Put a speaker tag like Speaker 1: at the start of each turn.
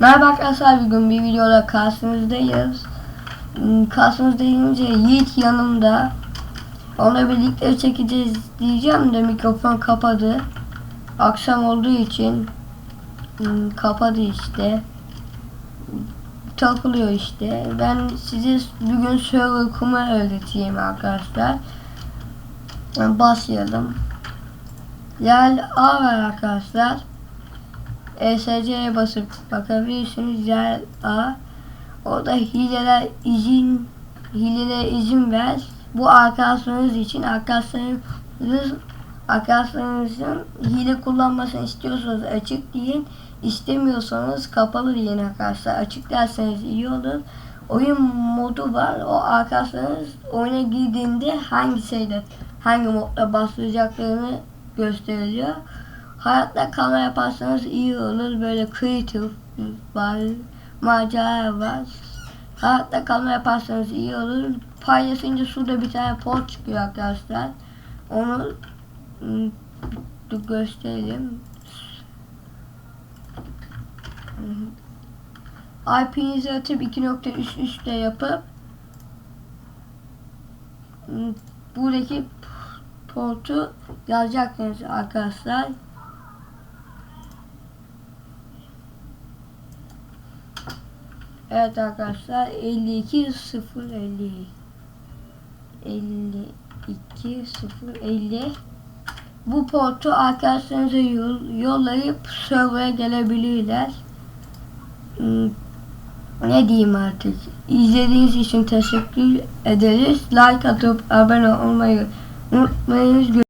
Speaker 1: Merhaba arkadaşlar bugün bir videoda karşınızdayız. Hmm, Karşınızda deyince Yiğit yanımda. Onunla birlikte çekeceğiz diyeceğim de mikrofon kapadı. Akşam olduğu için hmm, kapadı işte. Takılıyor işte. Ben size bugün server kuma öğreteyim arkadaşlar. Başlayalım. Yer A arkadaşlar. ESC'ye basıp bakabilirsiniz yer A. Orada hileler izin hilelere izin ver. Bu arkadaşlarınız için arkadaşlarınız arkadaşlarınızın hile kullanmasını istiyorsanız açık deyin. İstemiyorsanız kapalı deyin arkadaşlar. Açık derseniz iyi olur. Oyun modu var. O arkadaşlarınız oyuna girdiğinde hangi şeyde hangi modda başlayacaklarını gösteriliyor. Hayatta kalma yaparsanız iyi olur. Böyle creative var, macera var. Hayatta kalma yaparsanız iyi olur. Paylaşınca şurada bir tane pot çıkıyor arkadaşlar. Onu dur gösterelim. IP'nizi atıp 2.3 üstte yapıp ım, buradaki portu yazacaksınız arkadaşlar. Evet arkadaşlar 52 0 50 52 0 50 bu portu arkadaşlarınıza yol, yollayıp server'a gelebilirler. Hmm, Ne diyeyim artık. İzlediğiniz için teşekkür ederiz. Like atıp abone olmayı unutmayınız.